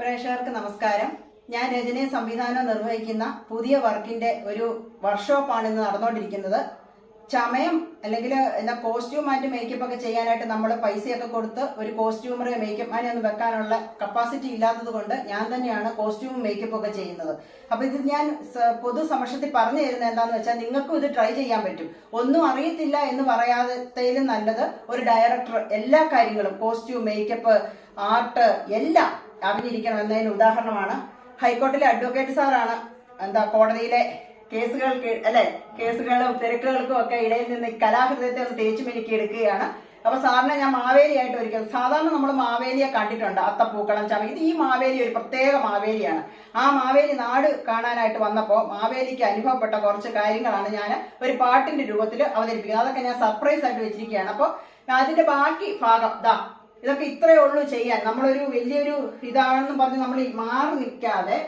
പ്രേക്ഷകർക്ക് നമസ്കാരം. ഞാൻ രചനയെ സംവിധാനം നിർവഹിക്കുന്ന പുതിയ വർക്കിന്റെ ഒരു വർക്ക്ഷോപ്പാണ് ഇന്ന് നടന്നുകൊണ്ടിരിക്കുന്നത്. ചമയം അല്ലെങ്കിൽ എന്താ കോസ്റ്റ്യൂം ആൻഡ് മേക്കപ്പ് ഒക്കെ ചെയ്യാനായിട്ട് നമ്മൾ പൈസയൊക്കെ കൊടുത്ത് ഒരു കോസ്റ്റ്യൂമർ മേക്കപ്പ് ഒന്നും വെക്കാനുള്ള കപ്പാസിറ്റി ഇല്ലാത്തത് കൊണ്ട് ഞാൻ തന്നെയാണ് കോസ്റ്റ്യൂം മേക്കപ്പ് ഒക്കെ ചെയ്യുന്നത്. അപ്പൊ ഇത് ഞാൻ പൊതു സമക്ഷത്തിൽ പറഞ്ഞു തരുന്നത് എന്താന്ന് വെച്ചാൽ നിങ്ങൾക്കും ഇത് ട്രൈ ചെയ്യാൻ പറ്റും. ഒന്നും അറിയത്തില്ല എന്ന് പറയാത്തതിലും നല്ലത് ഒരു ഡയറക്ടർ എല്ലാ കാര്യങ്ങളും കോസ്റ്റ്യൂം മേക്കപ്പ് ആർട്ട് എല്ലാം അറിഞ്ഞിരിക്കണം. എന്നതിന് ഉദാഹരണമാണ്. ഹൈക്കോടതിയിലെ അഡ്വക്കേറ്റ് സാറാണ് എന്താ കോടതിയിലെ കേസുകൾക്ക് അല്ലെ കേസുകളും തിരക്കുകൾക്കും ഒക്കെ ഇടയിൽ നിന്ന് കലാഹൃദയത്തെ ഒന്ന് തേച്ചു മിനുക്കി എടുക്കുകയാണ്. അപ്പൊ സാറിനെ ഞാൻ മാവേലിയായിട്ട് ഒരിക്കൽ സാധാരണ നമ്മൾ മാവേലിയെ കണ്ടിട്ടുണ്ട്. അത്തപ്പൂക്കളം ചമ. ഇത് ഈ മാവേലി ഒരു പ്രത്യേക മാവേലിയാണ്. ആ മാവേലി നാട് കാണാനായിട്ട് വന്നപ്പോൾ മാവേലിക്ക് അനുഭവപ്പെട്ട കുറച്ച് കാര്യങ്ങളാണ് ഞാൻ ഒരു പാട്ടിന്റെ രൂപത്തിൽ അവതരിപ്പിക്കുന്നത്. അതൊക്കെ ഞാൻ സർപ്രൈസ് ആയിട്ട് വെച്ചിരിക്കുകയാണ്. അപ്പോൾ അതിന്റെ ബാക്കി ഭാഗം ദാ ഇതൊക്കെ ഇത്രയേ ഉള്ളൂ ചെയ്യാൻ. നമ്മളൊരു വലിയൊരു ഇതാണെന്ന് പറഞ്ഞ് നമ്മൾ മാറി നിൽക്കാതെ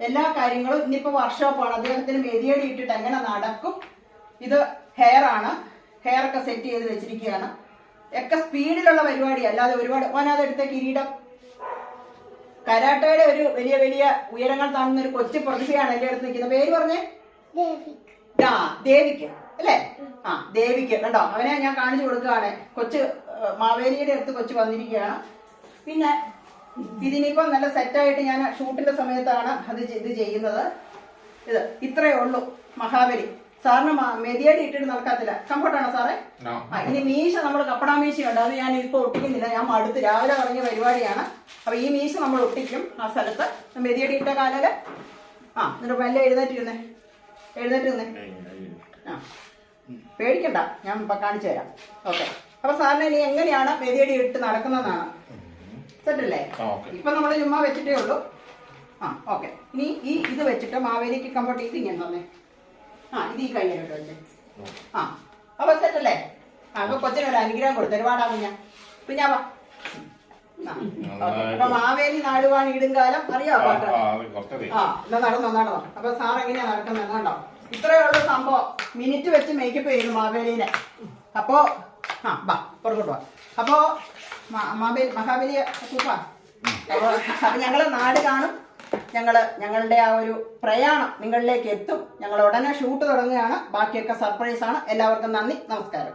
എല്ലാ കാര്യങ്ങളും ഇനിയിപ്പോ വർക്ക്ഷോപ്പാണ് അദ്ദേഹത്തിന് മെതിയടി ഇട്ടിട്ട് എങ്ങനെ നടക്കും? ഇത് ഹെയർ ആണ്. ഹെയർ ഒക്കെ സെറ്റ് ചെയ്ത് വെച്ചിരിക്കുകയാണ്. ഒക്കെ സ്പീഡിലുള്ള പരിപാടി അല്ലാതെ ഒരുപാട്. ഓനതെടുത്ത കിരീടം. കരാട്ടയുടെ ഒരു വലിയ വലിയ ഉയരങ്ങൾ താണുന്ന ഒരു കൊച്ചു പ്രതിഭയാണ് എന്റെ അടുത്ത് നിൽക്കുന്നത്. പേര് പറഞ്ഞേ? ആ ദേവിക്ക് അല്ലേ? ആ ദേവിക്ക് കണ്ടോ? അവനെ ഞാൻ കാണിച്ചു കൊടുക്കുകയാണ്. കൊച്ച് മാവേലിയുടെ അടുത്ത് കൊച്ചു വന്നിരിക്കുകയാണ്. പിന്നെ ഇതിനിപ്പം നല്ല സെറ്റായിട്ട് ഞാൻ ഷൂട്ടിന്റെ സമയത്താണ് അത് ഇത് ചെയ്യുന്നത്. ഇത് ഇത്രയേ ഉള്ളൂ മഹാബലി. സാറിന് മെതിയടി ഇട്ടിട്ട് നടക്കത്തില്ല. കംഫർട്ടാണോ സാറേ? ആ, ഇനി മീശ നമ്മൾ കപ്പടാ മീശയുണ്ട് അത് ഞാൻ ഇപ്പൊ ഒട്ടിക്കുന്നില്ല. ഞാൻ അടുത്ത് രാവിലെ പറഞ്ഞ പരിപാടിയാണ്. അപ്പൊ ഈ മീശ നമ്മൾ ഒട്ടിക്കും ആ സ്ഥലത്ത്. മെതിയടി ഇട്ട കാലല് ആ എന്നിട്ട് മെല്ലെ എഴുന്നേറ്റിരുന്നേ. എഴുന്നേറ്റിരുന്നേ. ആ. പേടിക്കണ്ട. ഞാൻ ഇപ്പൊ കാണിച്ചു തരാം. ഓക്കെ. അപ്പൊ സാറിന് ഇനി എങ്ങനെയാണ് മെതിയടി ഇട്ട് നടക്കുന്നതാണ് സെറ്റല്ലേ? ഇപ്പൊ നമ്മൾ ചുമ്മാ വെച്ചിട്ടേ ഉള്ളൂ. ആ ഓക്കെ. ഇനി ഈ ഇത് വെച്ചിട്ട് മാവേലിക്ക് കമ്പോട്ട് ഇത് ഇങ്ങനെ തന്നെ. ആ ഇത് ഈ കഴിഞ്ഞ കേട്ടോ അല്ലേ ആ അപ്പൊ സെറ്റല്ലേ? ആ അപ്പൊ കൊച്ചിനൊരു അനുഗ്രഹം കൊടുത്തു. ഒരുപാടാകും കുഞ്ഞാ പിന്നെ വാ. അപ്പൊ മാവേലി നാടുവാണ് ഇടുങ്കാലം അറിയാ പാട്ട് ആ എന്നാ നടന്നോ നടന്നോ. അപ്പൊ സാർ എങ്ങനെയാ നടക്കുന്നത് കണ്ടോ? ഇത്രയേ ഉള്ള സംഭവം. മിനിറ്റ് വെച്ച് മേക്കപ്പ് ചെയ്യുന്നു മാവേലിനെ. അപ്പോ ആ ബാ പുറകോട്ട് വാ. അപ്പോ മാവേലി മഹാബലിയെ കൂപ്പാ അപ്പൊ അപ്പൊ ഞങ്ങൾ നാട് കാണും. ഞങ്ങൾ ഞങ്ങളുടെ ആ ഒരു പ്രയാണം നിങ്ങളിലേക്ക് എത്തും. ഞങ്ങൾ ഉടനെ ഷൂട്ട് തുടങ്ങുകയാണ്. ബാക്കിയൊക്കെ സർപ്രൈസ് ആണ്. എല്ലാവർക്കും നന്ദി നമസ്കാരം.